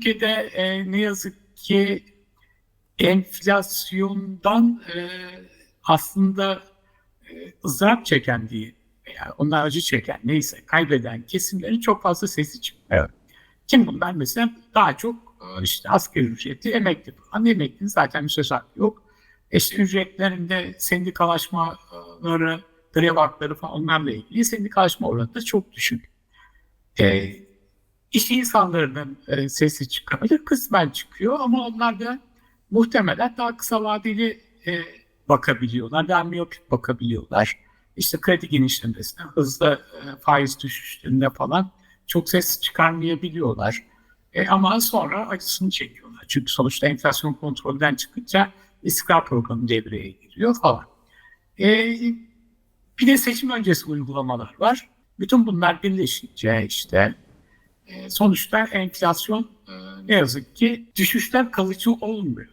Türkiye'de e, ne yazık ki enflasyondan e, aslında e, ızdırap çeken diye yani onlar acı çeken neyse kaybeden kesimlerin çok fazla sesi çıkmıyor. Evet. Kim bunlar mesela daha çok e, işte asgari ücreti emekli falan emeklinin zaten bir söz hakkı yok. İşte ücretlerinde sendikalaşmaları, grev hakları falan onlarla ilgili sendikalaşma oranı da çok düşük. E, iş insanlarının e, sesi çıkabilir, kısmen çıkıyor ama onlar da muhtemelen daha kısa vadeli e, bakabiliyorlar, daha miyopik bakabiliyorlar. İşte kredi genişlemesine, hızlı e, faiz düşüşlerinde falan çok ses çıkarmayabiliyorlar. E, ama sonra acısını çekiyorlar. Çünkü sonuçta enflasyon kontrolden çıkınca istikrar programı devreye giriyor falan. E, bir de seçim öncesi uygulamalar var. Bütün bunlar birleşince işte sonuçta enflasyon e, ne yazık ki düşüşler kalıcı olmuyor.